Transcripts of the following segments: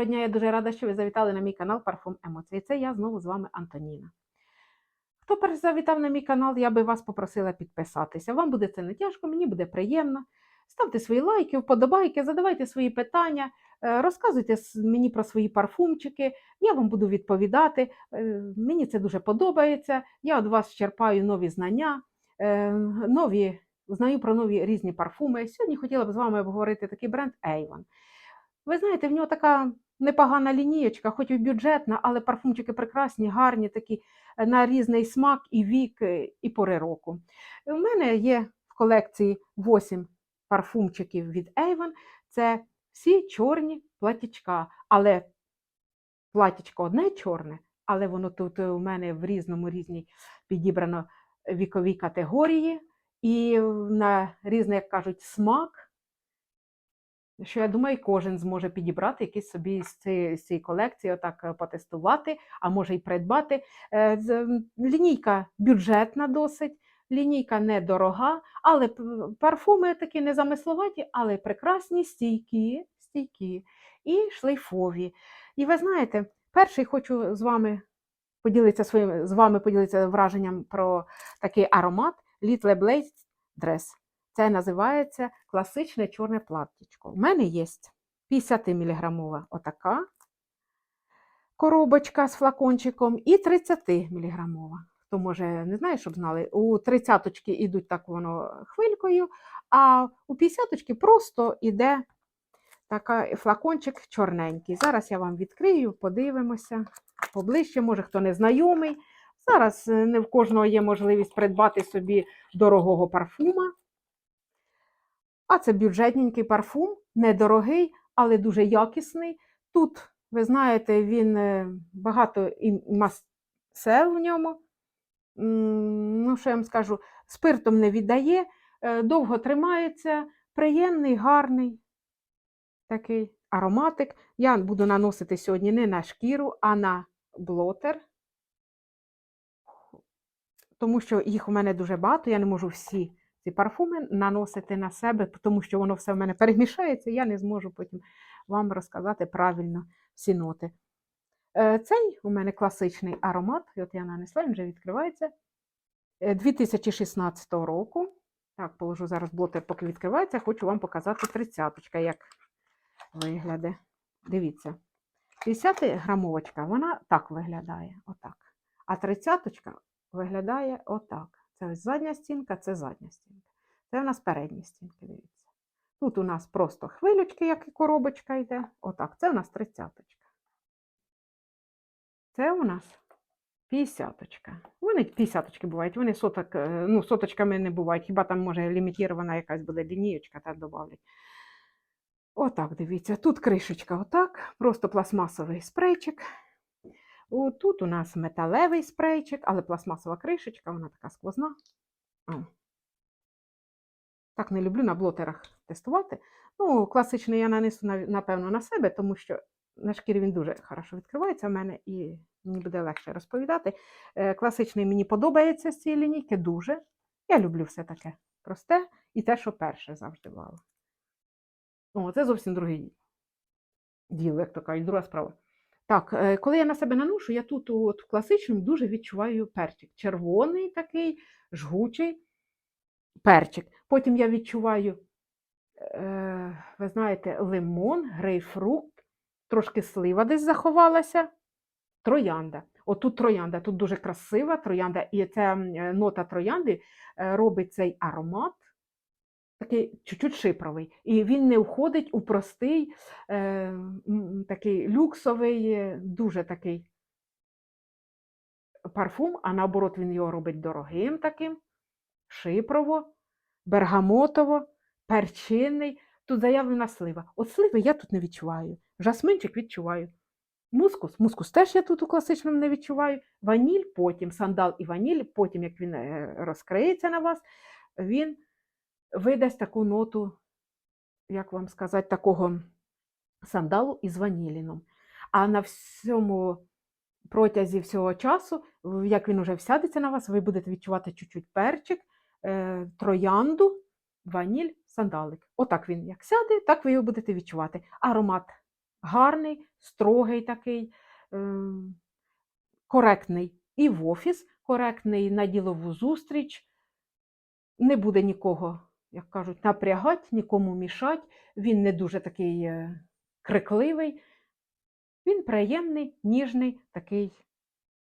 Доброго дня, я дуже рада, що ви завітали на мій канал Парфум Емоції. Це я знову з вами Антоніна. Хто перш завітав на мій канал, я би вас попросила підписатися. Вам буде це не тяжко, мені буде приємно. Ставте свої лайки, вподобайки, задавайте свої питання, е, розказуйте мені про свої парфумчики, я вам буду відповідати. Е, Мені це дуже подобається. Я від вас черпаю нові знання, е, нові, знаю про нові різні парфуми. Сьогодні хотіла б з вами обговорити такий бренд Avon. Ви знаєте, в нього така непогана лінієчка, хоч і бюджетна, але парфумчики прекрасні, гарні, такі е, на різний смак і вік, е, і пори року. У мене є в колекції 8 парфумчиків від Avon. Це всі чорні платічка, але платічко одне чорне, але воно тут у мене в різному різній підібрано вікові категорії і на різний, як кажуть, смак що я думаю, кожен зможе підібрати якийсь собі з цієї, з цієї колекції, отак е, потестувати, а може й придбати. Е, Лінійка бюджетна досить, лінійка недорога, але парфуми такі незамисловаті, але прекрасні, стійкі, стійкі і шлейфові. І ви знаєте, перший хочу з вами поділитися своїм з вами поділитися враженням про такий аромат Little Blaze Dress. Це називається класичне чорне платтячко. У мене є 50 мг отака коробочка з флакончиком і 30 мг. Хто може не знає, щоб знали, у 30 йдуть так воно хвилькою, а у 50 просто йде така флакончик чорненький. Зараз я вам відкрию, подивимося поближче, може хто не знайомий. Зараз е, не в кожного є можливість придбати собі дорогого парфума. А це бюджетненький парфум, недорогий, але дуже якісний. Тут, ви знаєте, він е, багато і масел в ньому. Ну, що я вам скажу, спиртом не віддає, е, довго тримається, приємний, гарний такий ароматик. Я буду наносити сьогодні не на шкіру, а на блотер. Тому що їх у мене дуже багато, я не можу всі ці парфуми наносити на себе, тому що воно все в мене перемішається, я не зможу потім вам розказати правильно всі ноти. Е, Цей у мене класичний аромат, от я нанесла, він вже відкривається. е, 2016 року. Так, положу зараз блотер, поки відкривається, хочу вам показати тридцяточка, як виглядає. Дивіться, 50 грамовочка, вона так виглядає, отак. А тридцяточка виглядає отак. Це ось задня стінка, це задня стінка. Це у нас передні стінки, дивіться. Тут у нас просто хвилючки, як і коробочка йде. Отак, це у нас тридцяточка. Це у нас п'ятдесяточка. Вони п'ятдесяточки бувають, вони соток, е, ну, соточками не бувають. Хіба там, може, лімітована якась буде лінієчка, так додавлять. Отак, дивіться, тут кришечка, отак, просто пластмасовий спрейчик. О, Тут у нас металевий спрейчик, але пластмасова кришечка, вона така сквозна. О. Так не люблю на блотерах тестувати. Ну, класичний я нанесу, напевно, на себе, тому що на шкірі він дуже хорошо відкривається в мене і мені буде легше розповідати. Е, Класичний мені подобається з цієї лінійки дуже. Я люблю все таке просте і те, що перше завжди брала. О, це зовсім другий діло, як то кажуть, друга справа. Так, е, коли я на себе наношу, я тут от, в класичному дуже відчуваю перчик. Червоний такий, жгучий перчик. Потім я відчуваю, е, ви знаєте, лимон, грейпфрукт, трошки слива десь заховалася, троянда. Отут троянда, тут дуже красива троянда, і ця е, нота троянди робить цей аромат такий чуть-чуть шипровий. І він не входить у простий, е, такий люксовий, е, дуже такий парфум, а наоборот, він його робить дорогим таким, шипрово, бергамотово, перчинний. Тут заявлена слива. От сливи я тут не відчуваю. Жасминчик відчуваю. Мускус, мускус теж я тут у класичному не відчуваю. Ваніль, потім сандал і ваніль, потім, як він е, розкриється на вас, він видасть таку ноту, як вам сказати, такого сандалу із ваніліном. А на всьому протязі всього часу, як він уже всядеться на вас, ви будете відчувати чуть-чуть перчик, е, троянду, ваніль, сандалик. Отак він як сяде, так ви його будете відчувати. Аромат гарний, строгий такий, ем, коректний і в офіс, коректний на ділову зустріч. Не буде нікого, як кажуть, напрягати, нікому мішати. Він не дуже такий е, крикливий. Він приємний, ніжний, такий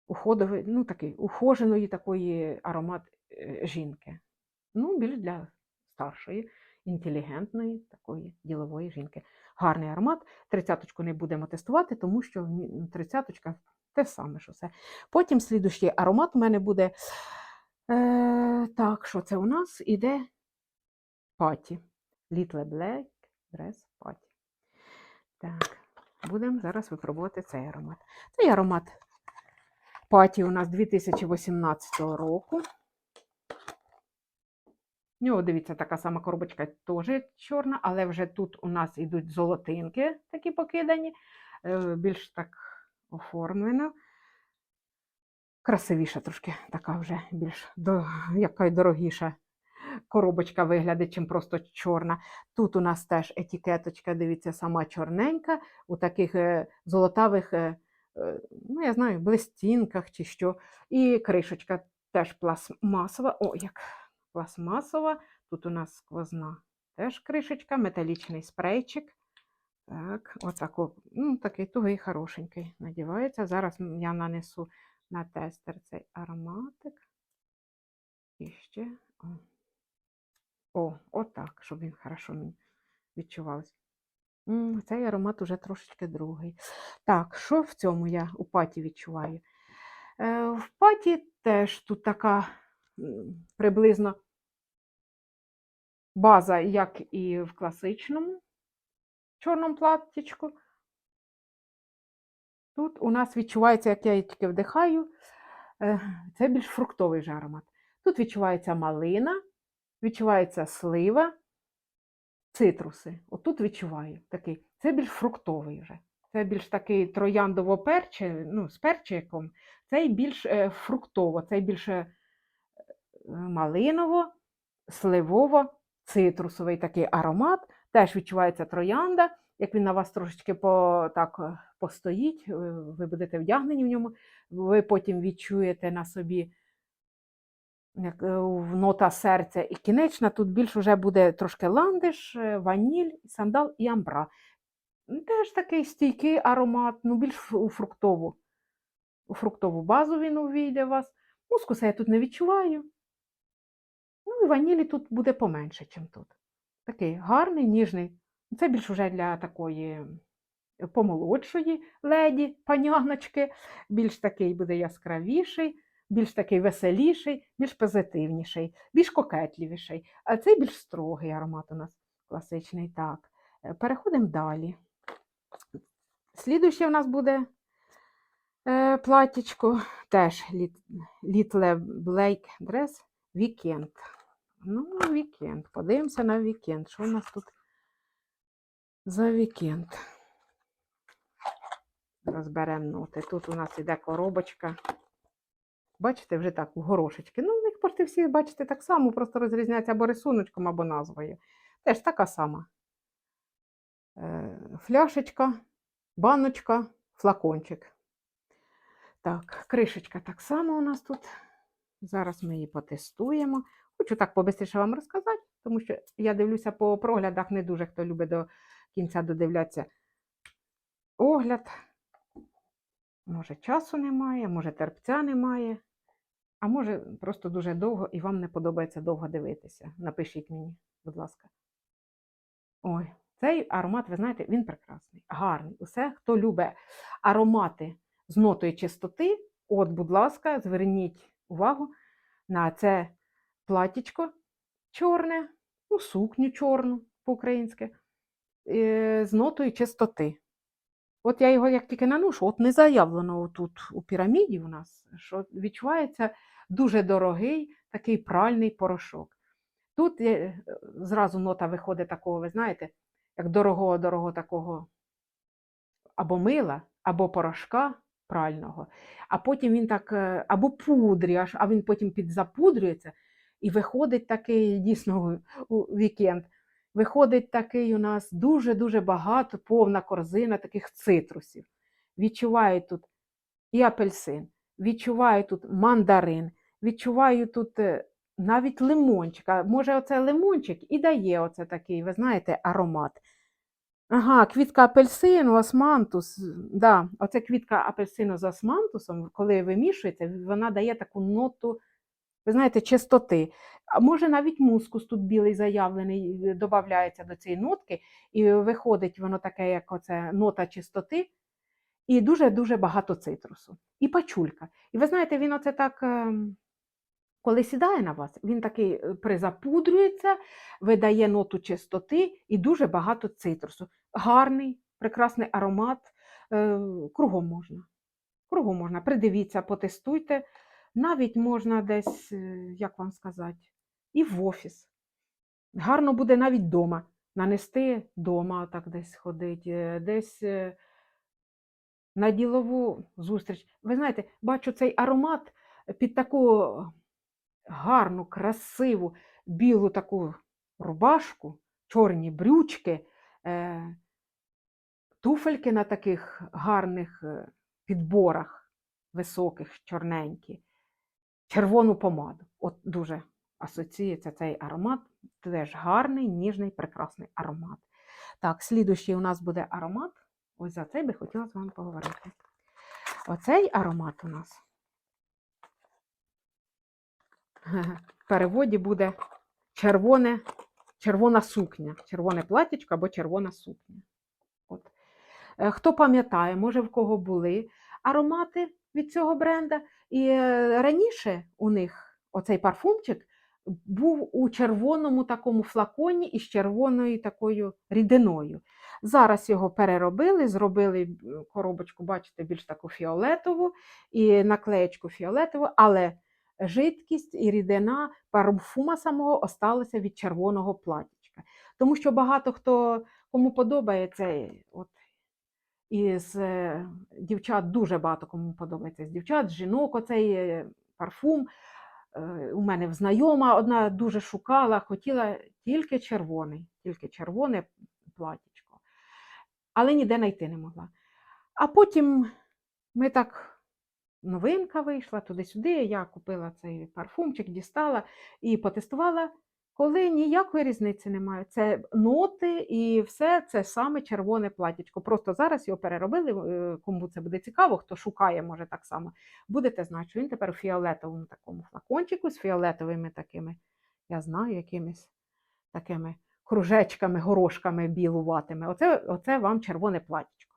уходовий, ну такий ухоженої такої аромат е, жінки. Ну, більш для старшої, інтелігентної, такої ділової жінки. Гарний аромат. Тридцяточку не будемо тестувати, тому що тридцяточка те саме, що все. Потім слідущий аромат у мене буде. Е, так, що це у нас іде паті. Little Black Dress Паті. Так, будемо зараз випробувати цей аромат. Цей аромат паті у нас 2018 року. У нього, дивіться, така сама коробочка теж чорна, але вже тут у нас йдуть золотинки такі покидані, е, більш так оформлено. Красивіша трошки, така вже більш до, яка дорогіша коробочка виглядає, чим просто чорна. Тут у нас теж етикеточка, дивіться, сама чорненька, у таких е, золотавих, е, е, ну я знаю, блистінках чи що. І кришечка теж пластмасова. О, як пластмасова. Тут у нас сквозна теж кришечка, металічний спрейчик. Так, отако, ну, такий тугий, хорошенький надівається. Зараз я нанесу на тестер цей ароматик. І ще. О, отак, щоб він хорошо відчувався. Цей аромат уже трошечки другий. Так, що в цьому я у паті відчуваю? Е, в паті теж тут така приблизно база, як і в класичному чорному платтячку. Тут у нас відчувається, як я її тільки вдихаю, е, це більш фруктовий же аромат. Тут відчувається малина, відчувається слива, цитруси. Отут відчуваю такий. Це більш фруктовий вже. Це більш такий трояндово перче, ну, з перчиком. Цей більш е, фруктово, цей більше малиново, сливово, цитрусовий такий аромат. Теж відчувається троянда. Як він на вас трошечки по, так, е, постоїть, ви будете вдягнені в ньому, ви потім відчуєте на собі як, е, нота серця і кінечна. Тут більш вже буде трошки ландиш, е, ваніль, сандал і амбра. Теж такий стійкий аромат, ну більш у фруктову. У фруктову базу він увійде у вас. Мускуса я тут не відчуваю. Ну і ванілі тут буде поменше, ніж тут. Такий гарний, ніжний. Це більш вже для такої помолодшої леді, паняночки. Більш такий буде яскравіший, більш такий веселіший, більш позитивніший, більш кокетливіший. А цей більш строгий аромат у нас класичний. Так, е, переходимо далі. Слідуюче в нас буде е, платтячко, теж Lit- Little Blake Dress Weekend. Ну, вікенд. Подивимося на вікенд. Що у нас тут за вікенд? Розберемо ноти. Тут у нас іде коробочка. Бачите, вже так, в горошечки. Ну, в них почти всі, бачите, так само, просто розрізняються або рисуночком, або назвою. Теж така сама. Е, Фляшечка, баночка, флакончик. Так, кришечка так само у нас тут. Зараз ми її потестуємо. Хочу так побистріше вам розказати, тому що я дивлюся по проглядах, не дуже хто любить до кінця додивлятися огляд. Може, часу немає, може, терпця немає, а може, просто дуже довго і вам не подобається довго дивитися. Напишіть мені, будь ласка. Ой, цей аромат, ви знаєте, він прекрасний, гарний. Усе, хто любить аромати з нотою чистоти, от, будь ласка, зверніть увагу на це платічко чорне, ну, сукню чорну по-українськи, е, з нотою чистоти. От я його як тільки наношу, от не заявлено тут у піраміді у нас, що відчувається дуже дорогий такий пральний порошок. Тут є, е, зразу нота виходить такого, ви знаєте, як дорогого-дорогого такого або мила, або порошка прального, а потім він так, е, або пудрі, а він потім підзапудрюється і виходить такий дійсно вікенд. Виходить такий у нас дуже-дуже багато, повна корзина таких цитрусів. Відчуваю тут і апельсин, відчуваю тут мандарин, відчуваю тут е, навіть лимончик. А Може, оце лимончик і дає оце такий, ви знаєте, аромат. Ага, квітка апельсину, османтус. Да, оце квітка апельсину з османтусом, коли вимішується, вона дає таку ноту, ви знаєте, чистоти. А може навіть мускус тут білий заявлений додається до цієї нотки, і виходить воно таке, як оце нота чистоти, і дуже-дуже багато цитрусу. І пачулька. І ви знаєте, він оце так, ем, коли сідає на вас, він такий е, призапудрюється, видає ноту чистоти і дуже багато цитрусу. Гарний, прекрасний аромат. е, Кругом можна. Кругом можна. Придивіться, потестуйте. Навіть можна десь, е, як вам сказати, і в офіс. Гарно буде навіть вдома. Нанести вдома, так десь ходить, е, десь е, на ділову зустріч. Ви знаєте, бачу цей аромат під таку гарну, красиву, білу таку рубашку, чорні брючки, туфельки на таких гарних підборах, високих, чорненькі, червону помаду. От дуже асоціюється цей аромат. Теж гарний, ніжний, прекрасний аромат. Так, слідущий у нас буде аромат. Ось за цей би хотіла з вами поговорити. Оцей аромат у нас в переводі буде червоне, червона сукня, червоне платічко або червона сукня. От. Е, Хто пам'ятає, може в кого були аромати від цього бренда. І е, раніше у них оцей парфумчик був у червоному такому флаконі із червоною такою рідиною. Зараз його переробили, зробили е, коробочку, бачите, більш таку фіолетову і наклеєчку фіолетову, але жидкість і рідина парфума самого осталася від червоного платічка. Тому що багато хто кому подобається, от із е, дівчат дуже багато кому подобається з дівчат, з жінок оцей е, парфум. Е, У мене знайома одна дуже шукала, хотіла тільки червоний, тільки червоне платічко, але ніде знайти не могла. А потім ми так, новинка вийшла туди-сюди, я купила цей парфумчик, дістала і потестувала, коли ніякої різниці немає. Це ноти і все це саме червоне платічко. Просто зараз його переробили, е, кому це буде цікаво, хто шукає, може так само. Будете знати, що він тепер у фіолетовому такому флакончику з фіолетовими такими, я знаю, якимись такими кружечками, горошками білуватими. Оце, оце вам червоне платічко.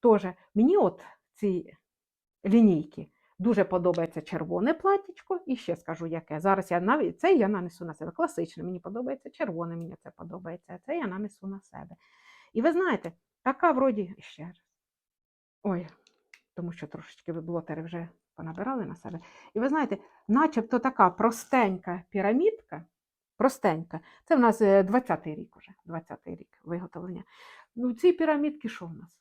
Тож, мені от ці лінійки дуже подобається червоне платічко, і ще скажу, яке. Зараз я навіть це я нанесу на себе. Класичне, мені подобається червоне, мені це подобається, а це я нанесу на себе. І ви знаєте, така вроді ще раз. Ой, тому що трошечки ви блотери вже понабирали на себе. І ви знаєте, начебто така простенька пірамідка, простенька, це в нас 20-й рік уже, 20-й рік виготовлення. Ну, ці пірамідки що в нас?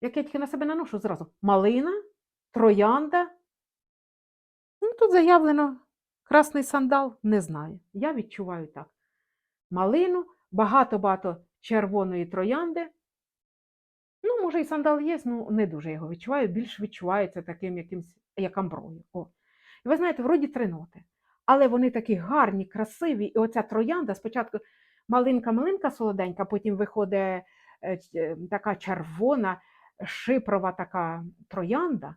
Як я тільки на себе наношу зразу малина, троянда. Ну, тут заявлено красний сандал, не знаю. Я відчуваю так. Малину, багато-багато червоної троянди. Ну, може, і сандал є, ну не дуже його відчуваю, більш відчувається таким якимсь, як амброю. О. І ви знаєте, вроді три ноти. Але вони такі гарні, красиві. І оця троянда спочатку малинка-малинка солоденька, потім виходить е, е, така червона, шипрова така троянда.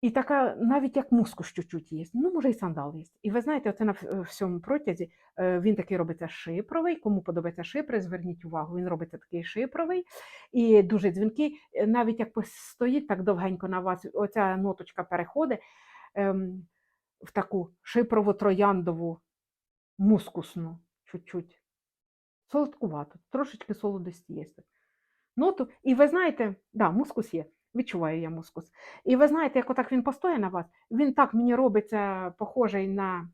І така, навіть як мускус чуть-чуть є. Ну, може, і сандал є. І ви знаєте, оце на всьому протязі е, він такий робиться шипровий. Кому подобається шипри, зверніть увагу, він робиться такий шипровий і дуже дзвінкий. Е, Навіть як постоїть так довгенько на вас, оця ноточка переходить ем, в таку шипрову трояндову мускусну чуть-чуть. Солодкувато, трошечки солодості є. Ноту, і ви знаєте, да, мускус є. Відчуваю я мускус. І ви знаєте, як отак він постоє на вас, він так мені робиться похожий на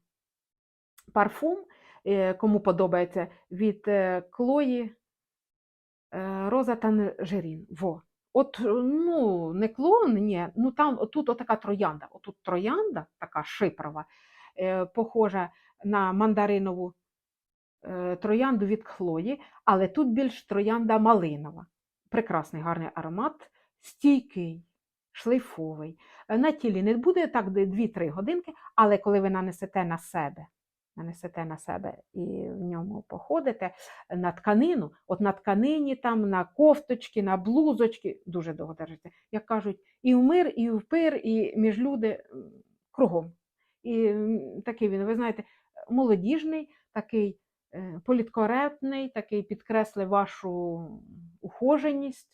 парфум, е, кому подобається, від е, Клої е, Роза Танжерін. Во. От, ну, не клон, ні, ну там тут отака троянда. Отут троянда, така шипрова, похожа на мандаринову троянду від Хлої, але тут більш троянда малинова. Прекрасний гарний аромат, стійкий, шлейфовий. Е, На тілі не буде так 2-3 годинки, але коли ви нанесете на себе, нанесете на себе і в ньому походите на тканину, от на тканині, там, на кофточки, на блузочки, дуже довго держиться. Як кажуть, і в мир, і в пир, і між люди кругом. І такий він, ви знаєте, молодіжний, такий е, політкоректний, такий підкреслить вашу ухоженість.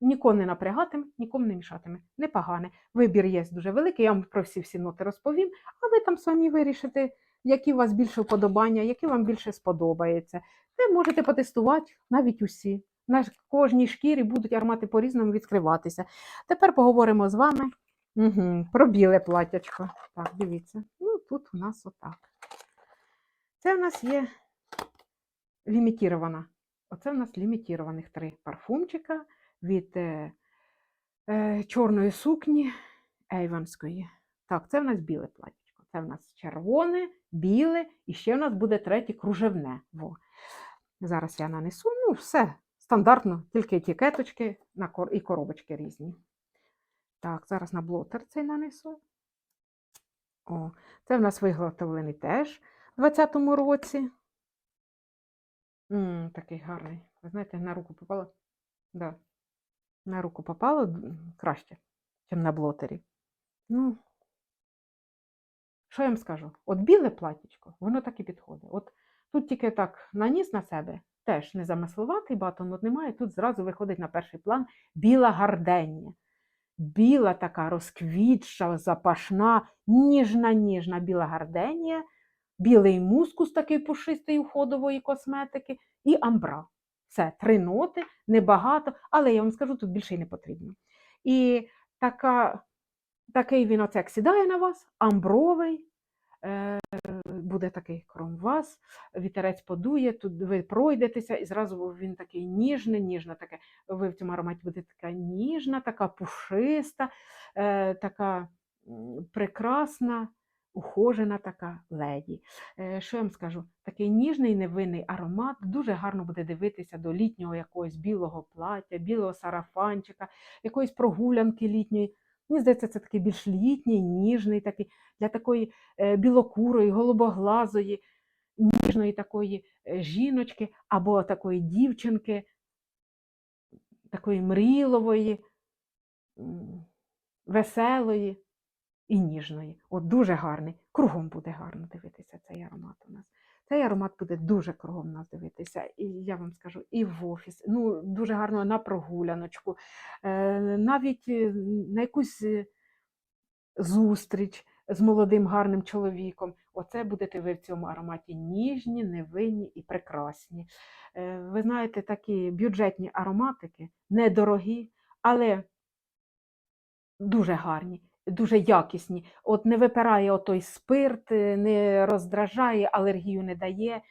Нікого не напрягатиме, нікому не мішатиме. Непогане. Вибір є дуже великий, я вам про всі всі ноти розповім, а ви там самі вирішите, які у вас більше вподобання, які вам більше сподобається. Ви можете потестувати навіть усі. На кожній шкірі будуть аромати по-різному відкриватися. Тепер поговоримо з вами угу, про біле платячко. Так, дивіться. Ну, тут у нас отак. Це у нас є лімітірована. Оце у нас лімітірованих три парфумчика від е, е, чорної сукні Ейванської. Так, це в нас біле платічко. Це в нас червоне, біле, і ще в нас буде третє кружевне. Во. Зараз я нанесу. Ну, все стандартно, тільки етикеточки і коробочки різні. Так, зараз на блотер цей нанесу. О, це в нас виготовлений теж у 20-му році. м такий гарний. Ви знаєте, на руку попало? Да. На руку попало краще, ніж на блотері. Ну, що я вам скажу? От біле платічко, воно так і підходить. От тут тільки так наніс на себе, теж не замисловатий, багато нот немає. Тут зразу виходить на перший план біла гарденія. Біла така розквітша, запашна, ніжна, ніжна біла гарденія, білий мускус такий пушистий уходової косметики і амбра. Все, три ноти, небагато, але я вам скажу, тут більше й не потрібно. І така, такий він оце сідає на вас, амбровий, е, буде такий кром вас, вітерець подує, тут ви пройдетеся, і зразу він такий ніжний, ніжна таке. Ви в цьому ароматі будете така ніжна, така пушиста, е, така прекрасна, ухожена така леді. Е, Що я вам скажу? Такий ніжний невинний аромат, дуже гарно буде дивитися до літнього якогось білого плаття, білого сарафанчика, якоїсь прогулянки літньої. Мені здається, це такий більш літній, ніжний, такий для такої е, білокурої, голубоглазої, ніжної такої е, жіночки або такої дівчинки, такої мрійливої, м, веселої і ніжної. От дуже гарний. Кругом буде гарно дивитися цей аромат у нас. Цей аромат буде дуже кругом нас дивитися. І я вам скажу, і в офіс. Ну, дуже гарно на прогуляночку, е, навіть е, на якусь е, зустріч з молодим гарним чоловіком. Оце будете ви в цьому ароматі ніжні, невинні і прекрасні. Ви знаєте, такі бюджетні ароматики, недорогі, але дуже гарні, дуже якісні. От не випирає отой спирт, е, не роздражає, алергію не дає.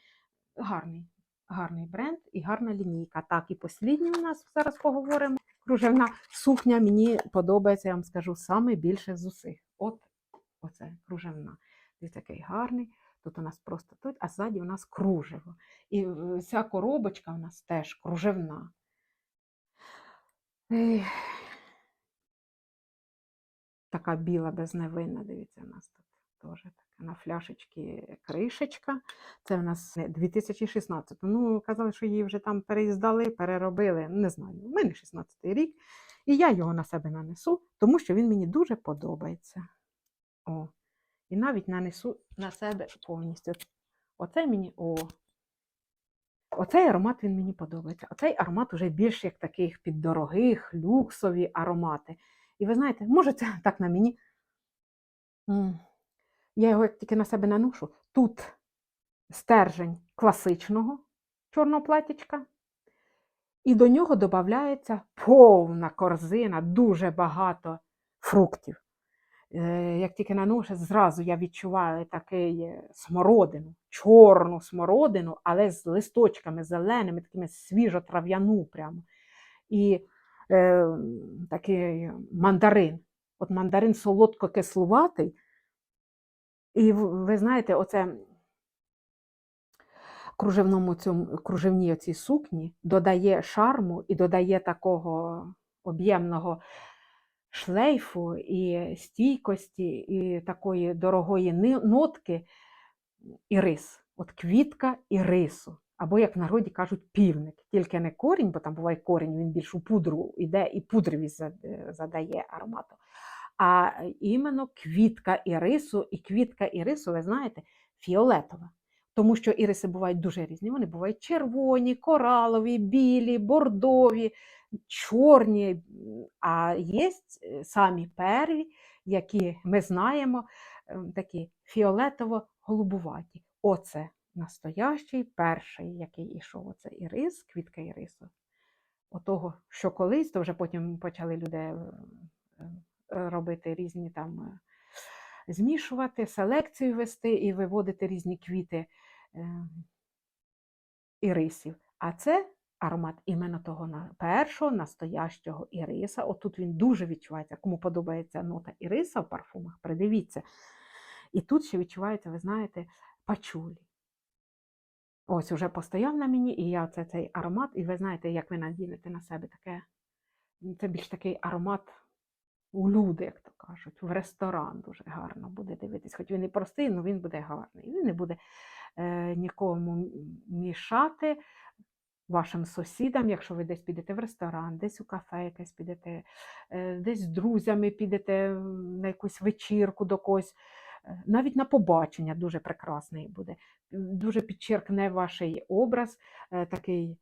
Гарний, гарний бренд і гарна лінійка. Так, і послідній у нас зараз поговоримо. Кружевна сукня мені подобається, я вам скажу, саме більше з усіх. От оце кружевна. Дивіться, такий гарний. Тут у нас просто тут, а ззаді у нас кружево. І е, ця коробочка у нас теж кружевна. Така біла безневинна, дивіться, у нас тут теж така на фляшечці кришечка. Це у нас 2016. Ну, казали, що її вже там переїздали, переробили. Не знаю. У мене 16 рік. І я його на себе нанесу, тому що він мені дуже подобається. О. І навіть нанесу на себе повністю. Оце мені. О. Оцей аромат він мені подобається. Оцей аромат вже більш як таких піддорогих, люксові аромати. І ви знаєте, може, це так на мені. Я його тільки на себе наношу. Тут стержень класичного чорного платічка, і до нього додається повна корзина, дуже багато фруктів. Е, Як тільки наношу, зразу я відчуваю такий е, смородину, чорну смородину, але з листочками зеленими, такими свіжо-трав'яну прямо. І е, такий мандарин. От мандарин солодко-кислуватий. І ви знаєте, оце кружевному цьому кружевній оцій сукні додає шарму і додає такого об'ємного шлейфу і стійкості, і такої дорогої нотки і рис. От квітка і рису. Або, як в народі кажуть, півник. Тільки не корінь, бо там буває корінь, він більш у пудру йде і пудровість зад- задає аромату. А іменно квітка і рису, і квітка і рису, ви знаєте, фіолетова. Тому що іриси бувають дуже різні. Вони бувають червоні, коралові, білі, бордові, чорні. А є е, самі перві, які ми знаємо, ем, такі фіолетово-голубуваті. Оце настоящий перший, який ішов. Оце ірис, квітка ірису. Отого, що колись, то вже потім почали люди е, е, робити різні там, е, змішувати, селекцію вести і виводити різні квіти ірисів. А це аромат іменно того першого настоящого іриса. Отут він дуже відчувається. Кому подобається нота іриса в парфумах, придивіться. І тут ще відчувається, ви знаєте, пачулі. Ось уже постояв на мені, і я це цей аромат, і ви знаєте, як ви надінете на себе таке. Це більш такий аромат у люди, як то кажуть, в ресторан дуже гарно буде дивитись. Хоч він і простий, але він буде гарний. Він не буде е, нікому мішати вашим сусідам, якщо ви десь підете в ресторан, десь у кафе якесь підете, е, десь з друзями підете на якусь вечірку до когось. Е, Навіть на побачення дуже прекрасний буде. Дуже підчеркне ваш образ е, такий,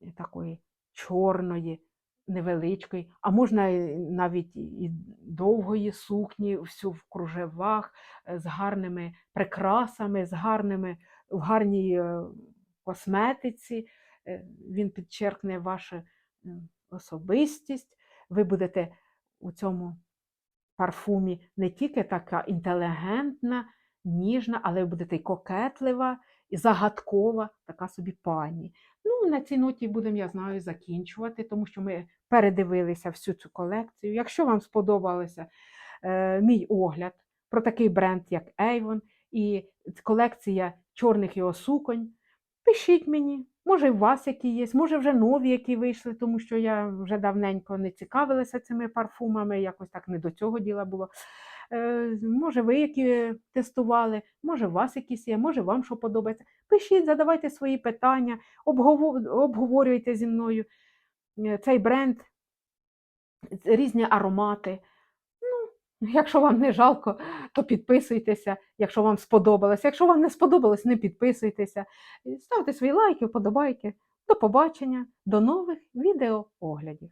е, такої чорної, невеличкої, а можна навіть і довгої сукні, всю в кружевах, з гарними прикрасами, з гарними, в гарній косметиці. Він підчеркне вашу особистість. Ви будете у цьому парфумі не тільки така інтелігентна, ніжна, але будете й кокетлива, і загадкова, така собі пані. Ну, на цій ноті будемо, я знаю, закінчувати, тому що ми передивилися всю цю колекцію. Якщо вам сподобався е, мій огляд про такий бренд, як Avon, і колекція чорних його суконь, пишіть мені. Може, у вас які є, може вже нові, які вийшли, тому що я вже давненько не цікавилася цими парфумами, якось так не до цього діла було. Е, може, ви які тестували, може, у вас якісь є, може, вам що подобається. Пишіть, задавайте свої питання, обгово- обговорюйте зі мною е, цей бренд, різні аромати. Ну, якщо вам не жалко, то підписуйтеся, якщо вам сподобалось. Якщо вам не сподобалось, не підписуйтеся. Ставте свої лайки, вподобайки. До побачення, до нових відеооглядів.